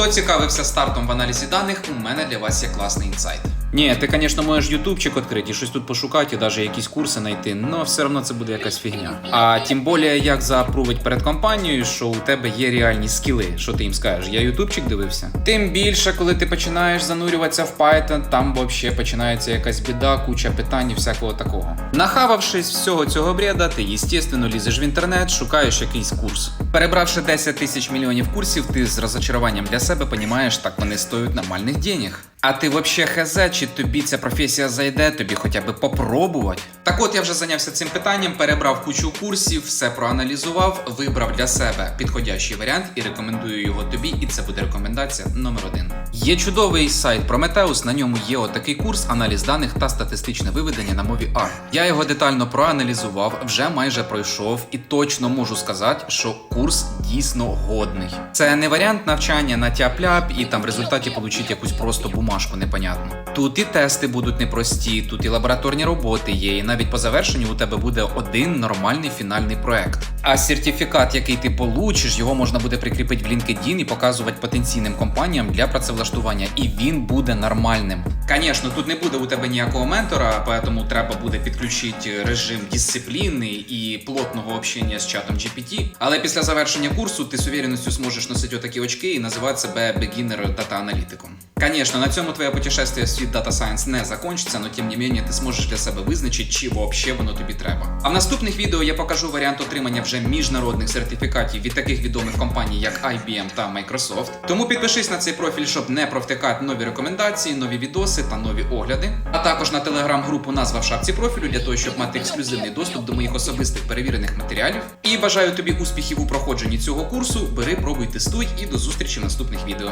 Хто цікавився стартом в аналізі даних, у мене для вас є класний інсайт. Ні, ти, звісно, можеш ютубчик відкрити і щось тут пошукати, і навіть якісь курси знайти, але все одно це буде якась фігня. А тим більше, як запрувить перед компанією, що у тебе є реальні скіли. Що ти їм скажеш? Я ютубчик дивився. Тим більше, коли ти починаєш занурюватися в Python, там взагалі починається якась біда, куча питань і всякого такого. Нахававшись всього цього бреда, ти, естественно, лізеш в інтернет, шукаєш якийсь курс. Перебравши 10 тисяч мільйонів курсів, ти з розочаруванням для себе понімаєш, так вони стоять нормальних денег. А ти вообще хз, чи тобі ця професія зайде, тобі хоча б попробувати? Так от я вже зайнявся цим питанням, перебрав кучу курсів, все проаналізував, вибрав для себе підходящий варіант і рекомендую його тобі. І це буде рекомендація номер один. Є чудовий сайт Prometheus, на ньому є отакий курс, аналіз даних та статистичне виведення на мові R. Я його детально проаналізував, вже майже пройшов і точно можу сказати, що курс дійсно годний. Це не варіант навчання на тяп-ляп і там в результаті отримати якусь просто бумажку непонятну. Тут і тести будуть непрості, тут і лабораторні роботи є, і навіть по завершенню у тебе буде один нормальний фінальний проект. А сертифікат, який ти получиш, його можна буде прикріпити в LinkedIn і показувати потенційним компаніям для працевлаштування, і він буде нормальним. Звісно, тут не буде у тебе ніякого ментора, тому треба буде підключити режим дисципліни і плотного общення з чатом GPT. Але після завершення курсу ти з уверенністю зможеш носити отакі очки і називати себе beginner дата аналітиком. Конечно, на цьому твоє путешествие в світ Data Science не закончиться, но тим не менее ти зможеш для себе визначити, чи вообще воно тобі треба. А в наступних відео я покажу варіант отримання вже міжнародних сертифікатів від таких відомих компаній, як IBM та Microsoft. Тому підпишись на цей профіль, щоб не провтикати нові рекомендації, нові відоси та нові огляди. А також на телеграм-групу назва в шапці профілю для того, щоб мати ексклюзивний доступ до моїх особистих перевірених матеріалів. І бажаю тобі успіхів у проходженні цього курсу. Бери, пробуй, тестуй і до зустрічі в наступних відео.